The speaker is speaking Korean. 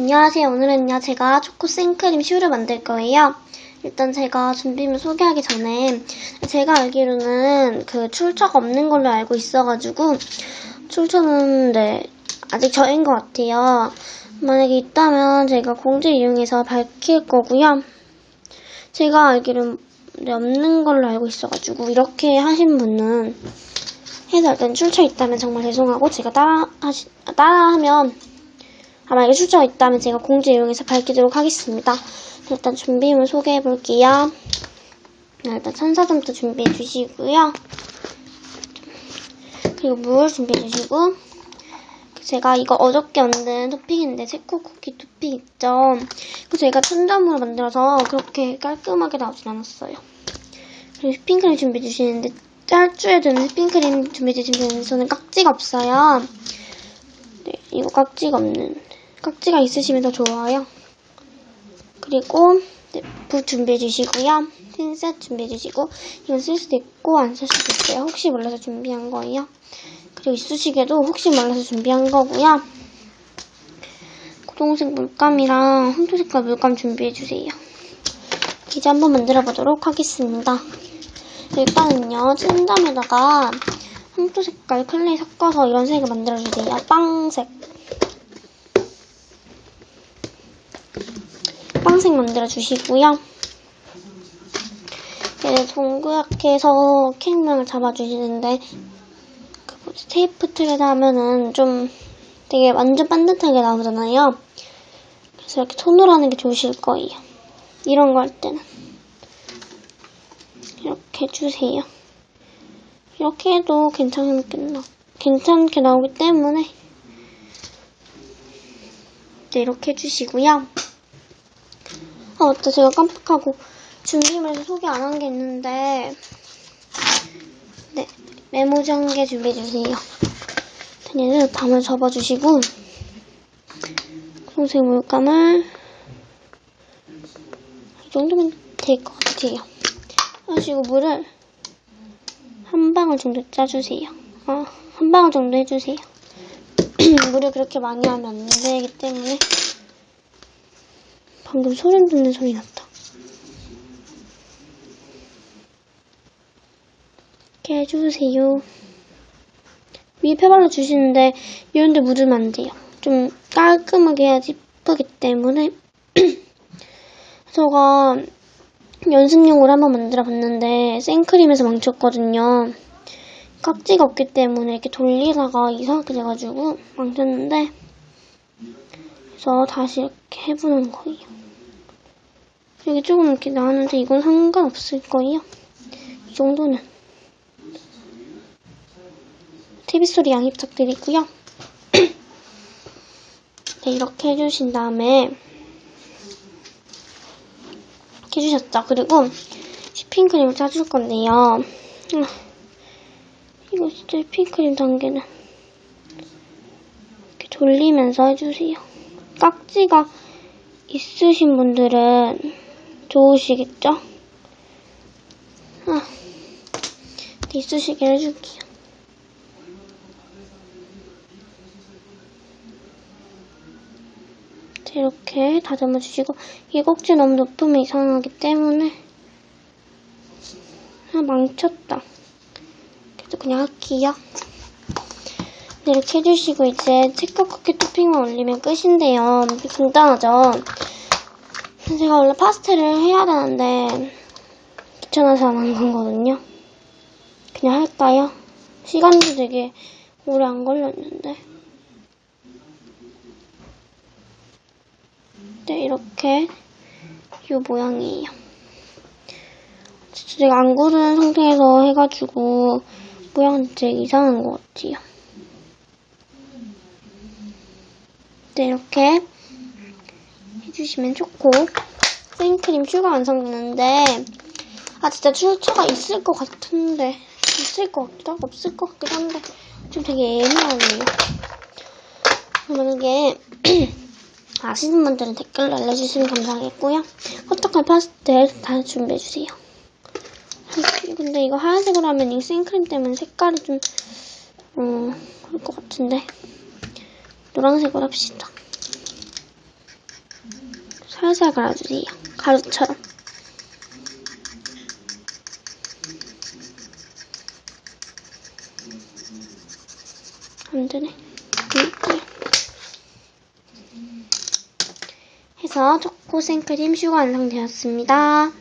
안녕하세요. 오늘은요, 제가 초코 생크림 슈를 만들 거예요. 일단 제가 준비물 소개하기 전에, 제가 알기로는 그 출처가 없는 걸로 알고 있어가지고, 출처는, 네, 아직 저인 것 같아요. 만약에 있다면 제가 공지 이용해서 밝힐 거고요. 제가 알기로는 네, 없는 걸로 알고 있어가지고, 이렇게 하신 분은, 해서 일단 출처 있다면 정말 죄송하고, 제가 따라 하시, 따라 하면, 아, 만약에 출처가 있다면 제가 공지 이용해서 밝히도록 하겠습니다. 일단 준비물 소개해 볼게요. 일단 천사점도 준비해 주시고요. 그리고 물 준비해 주시고 제가 이거 어저께 만든 토핑인데 체코 쿠키 토핑 있죠? 이거 제가 천점으로 만들어서 그렇게 깔끔하게 나오진 않았어요. 그리고 휘핑크림 준비해 주시는데 짤주에 드는 휘핑크림 준비해 주시면 저는 깍지가 없어요. 네, 이거 깍지가 없는 깍지가 있으시면 더 좋아요. 그리고 네, 붓 준비해 주시고요. 핀셋 준비해 주시고 이건 쓸 수도 있고 안 쓸 수도 있어요. 혹시 몰라서 준비한 거예요. 그리고 이쑤시개도 혹시 몰라서 준비한 거고요. 고동색 물감이랑 황토 색깔 물감 준비해 주세요. 이제 한번 만들어 보도록 하겠습니다. 일단은요, 찐점에다가 황토 색깔 클레이 섞어서 이런 색을 만들어 주세요. 빵색. 빵색 만들어 주시고요. 이제 동그랗게 해서 모양을 잡아주시는데 그 테이프 틀에다 하면은 좀 되게 완전 반듯하게 나오잖아요. 그래서 이렇게 손으로 하는 게 좋으실 거예요. 이런 거 할 때는 이렇게 해주세요. 이렇게 해도 괜찮게, 나, 괜찮게 나오기 때문에 이제 이렇게 해주시고요. 아, 맞다. 제가 깜빡하고 준비물에서 소개 안 한 게 있는데, 네. 개 준비해주세요. 얘는 담을 접어주시고, 청색 물감을, 이 정도면 될 것 같아요. 하시고 물을 한 방울 정도 짜주세요. 어, 한 방울 정도 해주세요. 물을 그렇게 많이 하면 안 되기 때문에, 방금 소름 돋는 소리 났다. 이렇게 해주세요. 위에 펴발라 주시는데 이런데 묻으면 안 돼요. 좀 깔끔하게 해야지 이쁘기 때문에 제가 연습용으로 한번 만들어 봤는데 생크림에서 망쳤거든요. 깍지가 없기 때문에 이렇게 돌리다가 이상하게 돼가지고 망쳤는데 그래서 다시 이렇게 해보는 거예요. 여기 조금 이렇게 나왔는데 이건 상관없을 거예요. 이 정도는. TV 소리 양해 부탁드리고요. 네, 이렇게 해주신 다음에 이렇게 해주셨죠. 그리고 휘핑크림을 짜줄 건데요. 음, 이거 진짜 휘핑크림 단계는 이렇게 돌리면서 해주세요. 깍지가 있으신 분들은 좋으시겠죠? 아, 있으시게 해줄게요. 이렇게 다듬어 주시고 이 꼭지 너무 높으면 이상하기 때문에 아, 망쳤다. 그래도 그냥 할게요. 네, 이렇게 해주시고 이제 체크 쿠키 토핑만 올리면 끝인데요. 간단하죠? 제가 원래 파스텔을 해야 되는데 귀찮아서 안 한 거거든요. 그냥 할까요? 시간도 되게 오래 안 걸렸는데. 네, 이렇게 이 모양이에요. 진짜 제가 안 굳은 상태에서 해가지고 모양은 되게 이상한 것 같아요. 네, 이렇게 해주시면 좋고 생크림 슈가 완성되는데 아 진짜 출처가 있을 것 같은데 있을 것 같기도 하고 없을 것 같기도 한데 좀 되게 애매하네요. 만약에 아시는 분들은 댓글로 알려주시면 감사하겠고요. 호떡한 파스텔 다 준비해주세요. 근데 이거 하얀색으로 하면 이 생크림 때문에 색깔이 좀, 어, 그럴 것 같은데. 노란색으로 합시다. 살살 갈아주세요. 가루처럼. 안 되네. 이렇게. 해서 초코 생크림 슈가 완성되었습니다.